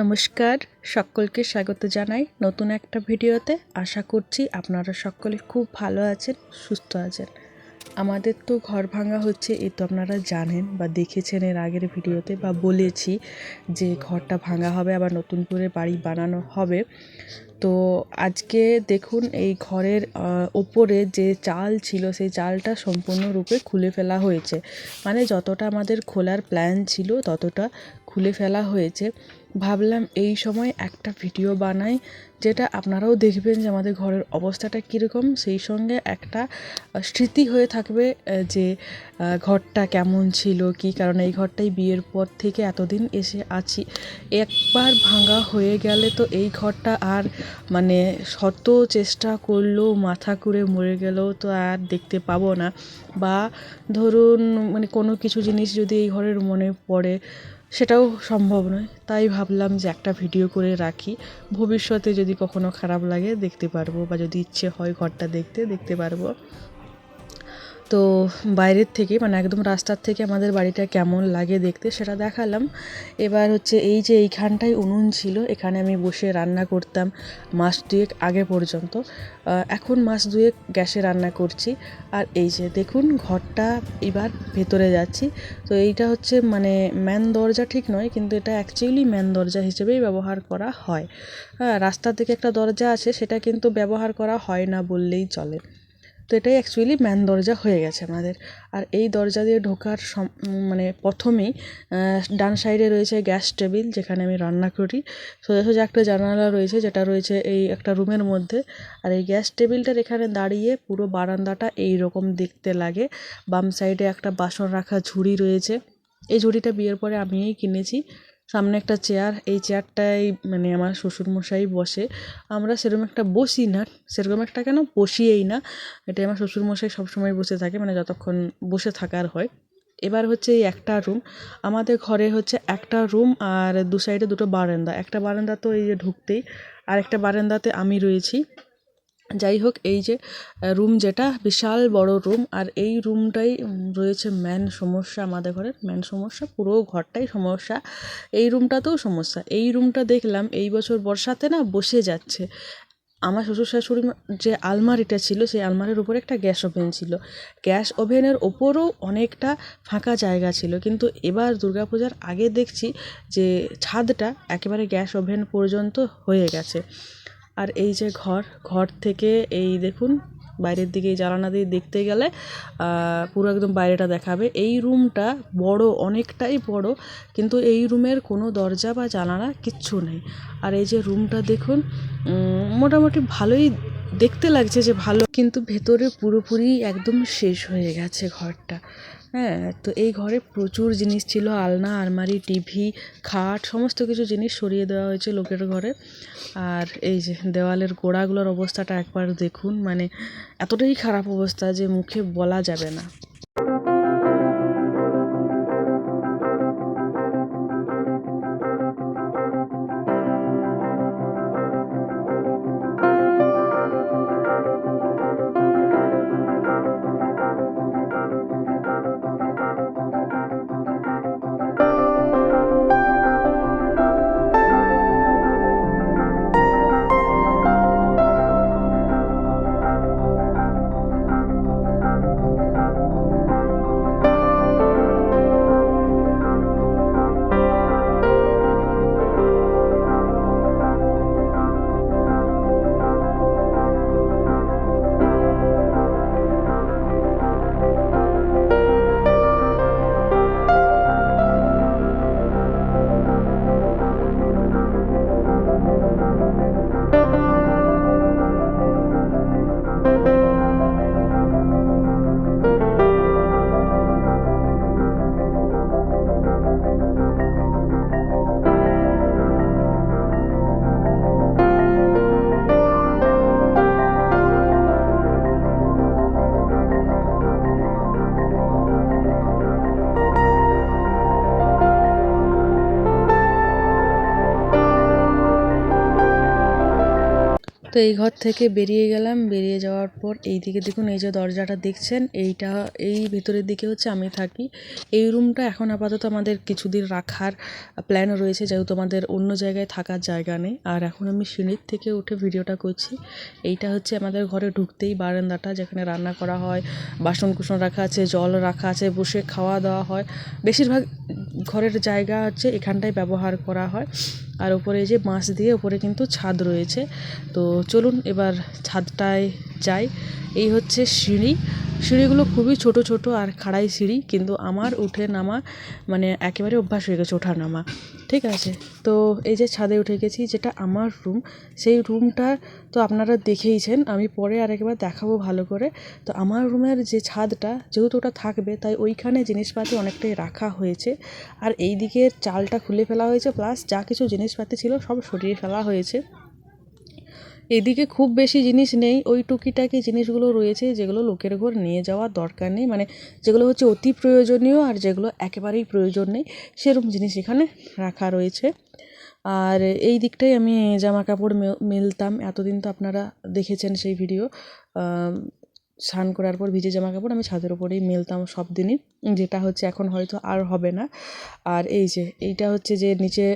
নমস্কার, সকলকে স্বাগত জানাই নতুন একটা ভিডিওতে। আশা করছি আপনারা সকলে খুব ভালো আছেন, সুস্থ আছেন। আমাদের তো ঘর ভাঙা হচ্ছে এই তো আপনারা জানেন বা দেখেছেন এর আগের ভিডিওতে বা বলেছি যে ঘরটা ভাঙা হবে, আবার নতুন করে বাড়ি বানানো হবে। তো আজকে দেখুন এই ঘরের ওপরে যে চাল ছিল, সেই চালটা সম্পূর্ণরূপে খুলে ফেলা হয়েছে। মানে যতটা আমাদের খোলার প্ল্যান ছিল, ততটা খুলে ফেলা হয়েছে। ভাবলাম এই সময় একটা ভিডিও বানাই, যেটা আপনারাও দেখবেন যে আমাদের ঘরের অবস্থাটা কীরকম। সেই সঙ্গে একটা স্মৃতি হয়ে থাকবে যে ঘরটা কেমন ছিল, কি কারণ এই ঘরটাই বিয়ের পর থেকে এতদিন এসে আছি। একবার ভাঙা হয়ে গেলে তো এই ঘরটা আর মানে শত চেষ্টা করলেও মাথা ঘুরে মরে গেলেও তো আর দেখতে পাবো না। বা ধরুন মানে কোনো কিছু জিনিস যদি এই ঘরের মনে পড়ে সেটাও সম্ভব নয়। তাই ভাবলাম যে একটা ভিডিও করে রাখি। ভবিষ্যতে যদি কখনো খারাপ লাগে দেখতে পারব বা যদি ইচ্ছে হয় ঘরটা দেখতে দেখতে পারব। তো বাইরের থেকে মানে একদম রাস্তার থেকে আমাদের বাড়িটা কেমন লাগে দেখতে সেটা দেখালাম। এবার হচ্ছে এই যে এইখানটায় উনুন ছিল, এখানে আমি বসে রান্না করতাম মাস দুয়েক আগে পর্যন্ত। এখন মাস দুয়েক গ্যাসে রান্না করছি। আর এই যে দেখুন ঘরটা এবার ভেতরে যাচ্ছি। তো এইটা হচ্ছে মানে ম্যান দরজা ঠিক নয়, কিন্তু এটা অ্যাকচুয়ালি ম্যান দরজা হিসেবেই ব্যবহার করা হয়। হ্যাঁ রাস্তার দিকে একটা দরজা আছে, সেটা কিন্তু ব্যবহার করা হয় না বললেই চলে। তো এটাই অ্যাকচুয়ালি ম্যান দরজা হয়ে গেছে আমাদের। আর এই দরজা দিয়ে ঢোকার সম মানে প্রথমেই ডান সাইডে রয়েছে গ্যাস টেবিল, যেখানে আমি রান্না করি। সোজাসুজি একটা জানালা রয়েছে, যেটা রয়েছে এই একটা রুমের মধ্যে। আর এই গ্যাস টেবিলটার এখানে দাঁড়িয়ে পুরো বারান্দাটা এই রকম দেখতে লাগে। বাম সাইডে একটা বাসন রাখা ঝুড়ি রয়েছে। এই ঝুড়িটা বিয়ের পরে আমিই কিনেছি। সামনে একটা চেয়ার এই চেয়ারটায় মানে আমার শ্বশুরমশাই বসে। আমরা সেরকম একটা বসি না, সেরকম একটা কেন? বসিয়েই না। এটাই আমার শ্বশুরমশাই সবসময় বসে থাকে মানে যতক্ষণ বসে থাকার হয়। এবার হচ্ছে এই একটা রুম আমাদের ঘরে হচ্ছে একটা রুম আর দু সাইডে দুটো বারান্দা। একটা বারান্দা তো এই যে ঢুকতেই আর একটা বারান্দাতে আমি রয়েছি। যাই হোক এই যে রুম যেটা, বিশাল বড় রুম আর এই রুমটাই রয়েছে ম্যান সমস্যা আমাদের ঘরের ম্যান সমস্যা, পুরো ঘরটাই সমস্যা। এই রুমটাতেও সমস্যা। এই রুমটা দেখলাম, এই বছর বর্ষাতে না বসে যাচ্ছে। আমার শ্বশুর শাশুড়ি যে আলমারিটা ছিল, সেই আলমারির উপরে একটা গ্যাস ওভেন ছিল। গ্যাস ওভেনের ওপরও অনেকটা ফাঁকা জায়গা ছিল। কিন্তু এবার দুর্গাপূজার আগে দেখছি যে, ছাদটা একেবারে গ্যাস ওভেন পর্যন্ত হয়ে গেছে। আর এই যে ঘর ঘর থেকে এই দেখুন, বাইরের দিকে এই জানালা দিয়ে দেখতে গেলে পুরো একদম বাইরেটা দেখাবে। এই রুমটা বড়, অনেকটাই বড়, কিন্তু এই রুমের কোনো দরজা বা জানালা কিচ্ছু নেই। আর এই যে রুমটা দেখুন মোটামুটি ভালোই দেখতে লাগছে যে ভালো, কিন্তু ভেতরে পুরোপুরি একদম শেষ হয়ে গেছে ঘরটা। হ্যাঁ তো এই ঘরে প্রচুর জিনিস ছিল, আলনা, আলমারি, টিভি, খাট, সমস্ত কিছু জিনিস সরিয়ে দেওয়া হয়েছে লোকের ঘরে। আর এই যে দেওয়ালের গোড়াগুলোর অবস্থাটা একবার দেখুন মানে এতটাই খারাপ অবস্থা যে মুখে বলা যাবে না। তো এই ঘর থেকে বেরিয়ে গেলাম। বেরিয়ে যাওয়ার পর এই দিকে দেখুন, এই যে দরজাটা দেখছেন, এইটা, এই ভেতরের দিকে হচ্ছে আমি থাকি। এই রুমটা এখন আপাতত আমাদের কিছুদিন রাখার প্ল্যান রয়েছে, যেহেতু আমাদের অন্য জায়গায় থাকার জায়গা নেই। আর এখন আমি সিঁড়ির থেকে উঠে ভিডিওটা করছি। এইটা হচ্ছে আমাদের ঘরে ঢুকতেই বারান্দাটা, যেখানে রান্না করা হয় বাসন কুসন রাখা আছে, জল রাখা আছে, বসে খাওয়া দাওয়া হয়। বেশিরভাগ ঘরের জায়গা হচ্ছে এখানটায় ব্যবহার করা হয়। আর এই যে বাঁশ দিয়ে উপরে কিন্তু ছাদ রয়েছে। তো চলুন এবার ছাদটায় যাই। এই হচ্ছে সিঁড়ি। সিঁড়িগুলো খুবই ছোট ছোট আর খাড়াই সিঁড়ি, কিন্তু আমার উঠে নামা মানে একেবারে অভ্যাস হয়ে গেছে ওঠা নামা। ঠিক আছে? তো এই যে ছাদে উঠে গেছি, যেটা আমার রুম, সেই রুমটা তো আপনারা দেখেইছেন, আমি পরে আর একবার দেখাবো ভালো করে। তো আমার রুমের যে ছাদটা, যেহেতু ওটা থাকবে, তাই ওইখানে জিনিসপাতি অনেকটাই রাখা হয়েছে। আর এই দিকের চালটা খুলে ফেলা হয়েছে, প্লাস যা কিছু জিনিসপাতি ছিল, সব সরিয়ে ফেলা হয়েছে। এদিকে খুব বেশি জিনিস নেই, ওই টুকিটাকি জিনিসগুলো রয়েছে যেগুলো লোকের ঘর নিয়ে যাওয়ার দরকার নেই। মানে যেগুলো হচ্ছে অতি প্রয়োজনীয় আর যেগুলো একেবারেই প্রয়োজন নেই, সেরকম জিনিস এখানে রাখা রয়েছে। আর এই দিকটাই আমি জামা কাপড় মেলতাম, এতদিন তো আপনারা দেখেছেন সেই ভিডিও। স্নান করার পর ভিজে জামা কাপড় আমি ছাদের উপরেই মেলতাম সব দিনই। যেটা হচ্ছে এখন হয়তো আর হবে না। আর এই যে, এইটা হচ্ছে যে নিচে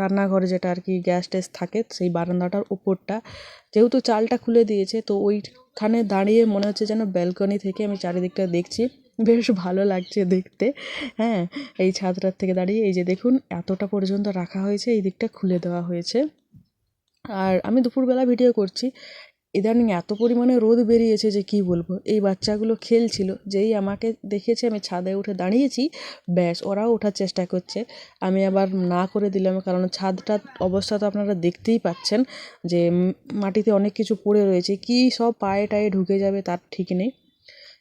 রান্নাঘরে যেটা আর কি গ্যাস ট্যাস থাকে, সেই বারান্দাটার উপরটা। যেহেতু চালটা খুলে দিয়েছে, তো ওইখানে দাঁড়িয়ে মনে হচ্ছে যেন ব্যালকনি থেকে আমি চারিদিকটা দেখছি। বেশ ভালো লাগছে দেখতে হ্যাঁ। এই ছাদটার থেকে দাঁড়িয়ে, এই যে দেখুন, এতটা পর্যন্ত রাখা হয়েছে, এই দিকটা খুলে দেওয়া হয়েছে। আর আমি দুপুরবেলা ভিডিও করছি ইদানিং এত পরিমাণে রোদ বেরিয়েছে যে কি বলব? এই বাচ্চাগুলো খেলছিল, যেই আমাকে দেখেছে, আমি ছাদে উঠে দাঁড়িয়েছি, ব্যাস, ওরাও ওঠার চেষ্টা করছে। আমি আবার না করে দিলাম, কারণ ছাদটার অবস্থা তো আপনারা দেখতেই পাচ্ছেন যে মাটিতে অনেক কিছু পড়ে রয়েছে, কি সব পায়ে টায়ে ঢুকে যাবে তার ঠিক নেই।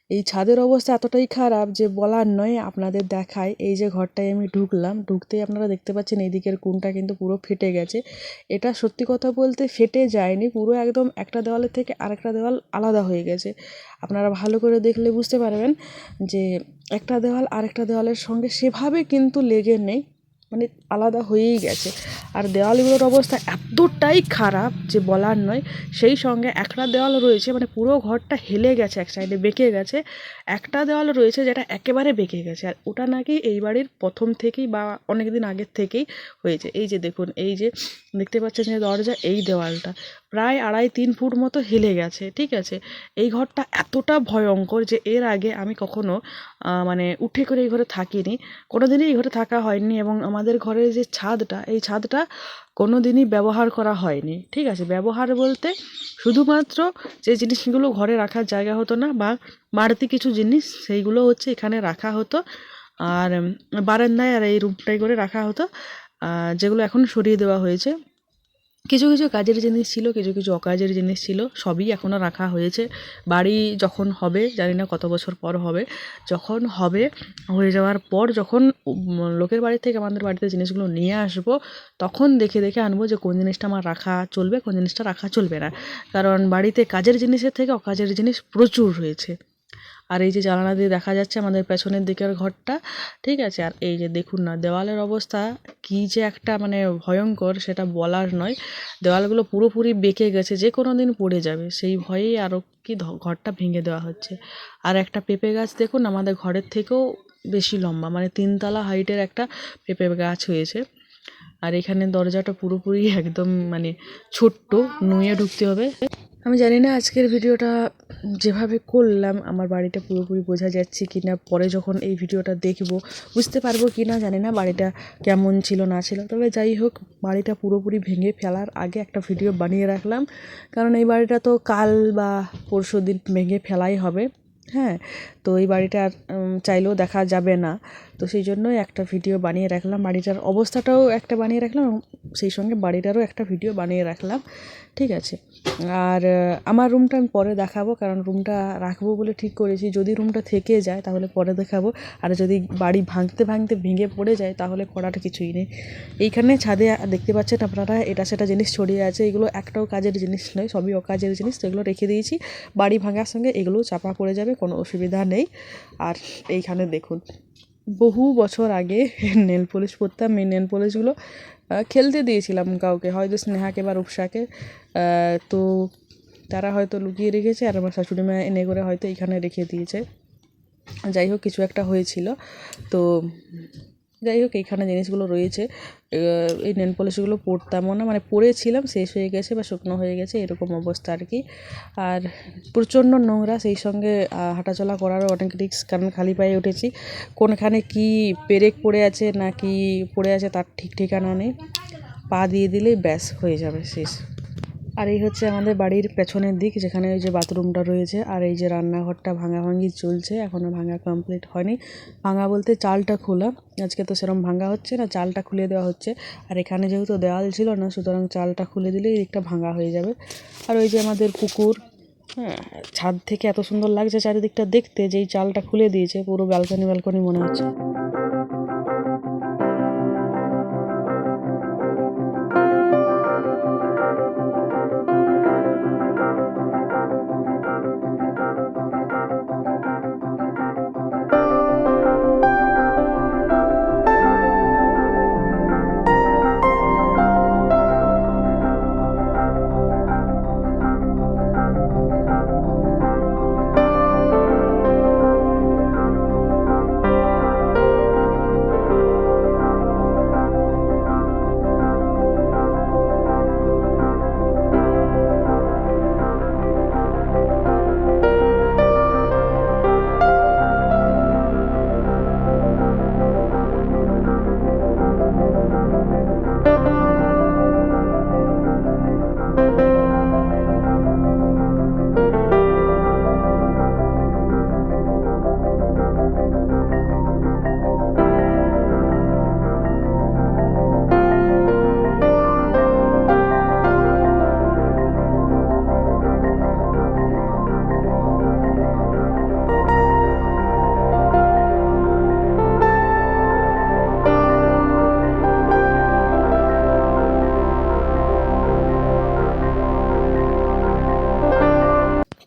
এই ছাদের অবস্থা এতটাই খারাপ যে বলার নয়, আপনাদের দেখায়। এই যে ঘরটায় আমি ঢুকলাম, ঢুকতেই আপনারা দেখতে পাচ্ছেন এই দিকের কোণটা কিন্তু পুরো ফেটে গেছে। এটা সত্যি কথা বলতে ফেটে যায়নি, পুরো একদম একটা দেওয়ালের থেকে আরেকটা দেওয়াল আলাদা হয়ে গেছে। আপনারা ভালো করে দেখলে বুঝতে পারবেন যে একটা দেওয়াল আরেকটা দেওয়ালের সঙ্গে সেভাবে কিন্তু লেগে নেই। মানে আলাদা হয়েই গেছে। আর দেওয়ালগুলোর অবস্থা এতটাই খারাপ যে বলার নয়, সেই সঙ্গে একটা দেওয়াল রয়েছে মানে পুরো ঘরটা হেলে গেছে, এক সাইডে বেঁকে গেছে। একটা দেওয়াল রয়েছে যেটা একেবারে বেঁকে গেছে, আর ওটা নাকি এই বাড়ির প্রথম থেকেই বা অনেক দিন আগের থেকেই হয়েছে। এই যে দেখুন, এই যে দেখতে পাচ্ছেন যে দরজা, এই দেওয়ালটা। প্রায় আড়াই তিন ফুট মতো হেলে গেছে, ঠিক আছে? এই ঘরটা এতটা ভয়ঙ্কর যে এর আগে আমি কখনো মানে উঠে করে এই ঘরে থাকিনি। কোনো দিনই এই ঘরে থাকা হয়নি এবং আমাদের ঘরের যে ছাদটা, এই ছাদটা কোনো দিনই ব্যবহার করা হয়নি, ঠিক আছে? ব্যবহার বলতে শুধুমাত্র যে জিনিসগুলো ঘরে রাখার জায়গা হতো না বা বাড়তি কিছু জিনিস, সেইগুলো হচ্ছে এখানে রাখা হতো। আর বারান্দায় আর এই রুমটাই করে রাখা হতো যেগুলো এখন সরিয়ে দেওয়া হয়েছে। কিছু কিছু কাজের জিনিস ছিল, কিছু কিছু অকাজের জিনিস ছিল, সবই এখনও রাখা হয়েছে। বাড়ি যখন হবে, জানি না কত বছর পর হবে, যখন হবে, হয়ে যাওয়ার পর যখন লোকের বাড়ি থেকে আমাদের বাড়িতে জিনিসগুলো নিয়ে আসব, তখন দেখে দেখে আনব যে কোন জিনিসটা আমার রাখা চলবে, কোন জিনিসটা রাখা চলবে না। কারণ বাড়িতে কাজের জিনিসের থেকে অকাজের জিনিস প্রচুর রয়েছে আর এই যে জানালা দিয়ে দেখা যাচ্ছে আমাদের পেছনের দিকের ঘরটা, ঠিক আছে? আর এই যে দেখুন না, দেওয়ালের অবস্থা কী যে একটা মানে ভয়ঙ্কর, সেটা বলার নয়। দেওয়ালগুলো পুরোপুরি বেঁকে গেছে, যে কোনো দিন পড়ে যাবে। সেই ভয়েই আরও কি ঘরটা ভেঙে দেওয়া হচ্ছে। আর একটা পেঁপে গাছ দেখুন, আমাদের ঘরের থেকেও বেশি লম্বা মানে তিনতলা হাইটের একটা পেঁপে গাছ হয়েছে। আর এখানে দরজাটা পুরোপুরি একদম মানে ছোট্ট, নুয়ে ঢুকতে হবে। আমি জানি না আজকের ভিডিওটা যেভাবে করলাম, আমার বাড়িটা পুরোপুরি বোঝা যাচ্ছে কি না পরে যখন এই ভিডিওটা দেখব, বুঝতে পারব কি না জানি না বাড়িটা কেমন ছিল, না ছিল। তবে যাই হোক, বাড়িটা পুরোপুরি ভেঙে ফেলার আগে একটা ভিডিও বানিয়ে রাখলাম। কারণ এই বাড়িটা তো কাল বা পরশু দিন ভেঙে ফেলাই হবে। হ্যাঁ তো এই বাড়িটা আর চাইলেও দেখা যাবে না। তো সেই জন্যই একটা ভিডিও বানিয়ে রাখলাম। বাড়িটার অবস্থাটাও একটা বানিয়ে রাখলাম সেই সঙ্গে বাড়িটারও একটা ভিডিও বানিয়ে রাখলাম। ঠিক আছে? আর আমার রুমটা আমি পরে দেখাবো, কারণ রুমটা রাখব বলে ঠিক করেছি। যদি রুমটা থেকে যায়, তাহলে পরে দেখাবো। আর যদি বাড়ি ভাঙতে ভাঙতে ভেঙে পড়ে যায়, তাহলে করার কিছুই নেই। এইখানে ছাদে দেখতে পাচ্ছেন আপনারা, এটা সেটা জিনিস ছড়িয়ে আছে। এগুলো একটাও কাজের জিনিস নয়, সবই অকাজের জিনিস। তো এগুলো রেখে দিয়েছি। বাড়ি ভাঙার সঙ্গে এগুলো চাপা পড়ে যাবে, কোনো অসুবিধা নেই। আর এইখানে দেখুন বহু বছর আগে নেল পলিশ পরতাম। এই নেল পলিশগুলো খেলতে দিয়েছিলাম কাউকে, হয়তো স্নেহাকে বা রূপসাকে। তো তারা হয়তো লুকিয়ে রেখেছে আর আমার শাশুড়ি মা এনে করে হয়তো এখানে রেখে দিয়েছে। যাই হোক, কিছু একটা হয়েছিল। তো যাই হোক, এইখানে জিনিসগুলো রয়েছে। এই নেল পলিশগুলো পরতামও না মানে পরেছিলাম, শেষ হয়ে গেছে বা শুকনো হয়ে গেছে, এরকম অবস্থা আর কি। আর প্রচণ্ড নোংরা, সেই সঙ্গে হাঁটাচলা করারও অনেক রিস্ক কারণ খালি পায়ে উঠেছি। কোনখানে কি পেরেক পড়ে আছে, না কি পড়ে আছে, তার ঠিক ঠিকানা নেই। পা দিয়ে দিলেই ব্যাস হয়ে যাবে শেষ। আর এই হচ্ছে আমাদের বাড়ির পেছনের দিক, যেখানে ওই যে বাথরুমটা রয়েছে। আর এই যে রান্নাঘরটা ভাঙাভাঙি চলছে এখনও ভাঙা কমপ্লিট হয়নি। ভাঙা বলতে চালটা খোলা, আজকে তো সেরকম ভাঙা হচ্ছে না, চালটা খুলে দেওয়া হচ্ছে। আর এখানে যেহেতু দেওয়াল ছিল না, সুতরাং চালটা খুলে দিলেই দিকটা ভাঙা হয়ে যাবে। আর ওই যে আমাদের পুকুর হ্যাঁ ছাদ থেকে এত সুন্দর লাগছে চারিদিকটা দেখতে যে এই চালটা খুলে দিয়েছে, পুরো ব্যালকনি ব্যালকনি মনে হচ্ছে।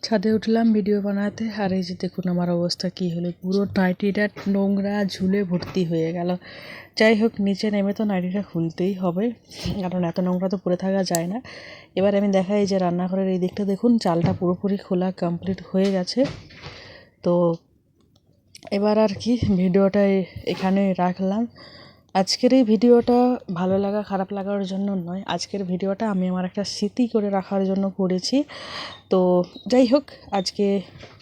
ছাদে উঠলাম, ভিডিও বানাতে। আর এই যে দেখুন আমার অবস্থা কী হলো। পুরো নাইটিটা নোংরা, ঝুলে ভর্তি হয়ে গেল। যাই হোক, নিচে নেমে তো নাইটিটা খুলতেই হবে। কারণ এত নোংরা তো পরে থাকা যায় না। এবার আমি দেখাই যে রান্নাঘরের এই দিকটা দেখুন, চালটা পুরোপুরি খোলা কমপ্লিট হয়ে গেছে। তো এবার আর কি ভিডিওটা এখানে রাখলাম। আজকের এই ভিডিওটা ভালো লাগা, খারাপ লাগার জন্য নয়। আজকের ভিডিওটা আমি আমার একটা স্মৃতি করে রাখার জন্য করেছি। তো যাই হোক, আজকে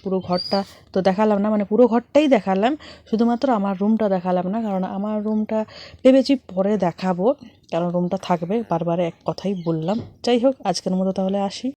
পুরো ঘরটা তো দেখালাম না মানে পুরো ঘরটাই দেখালাম। শুধুমাত্র আমার রুমটা দেখালাম না, কারণ আমার রুমটা ভেবেছি পরে দেখাবো। কারণ রুমটা থাকবে, বারবার এক কথাই বললাম। যাই হোক, আজকের মতো তাহলে আসি।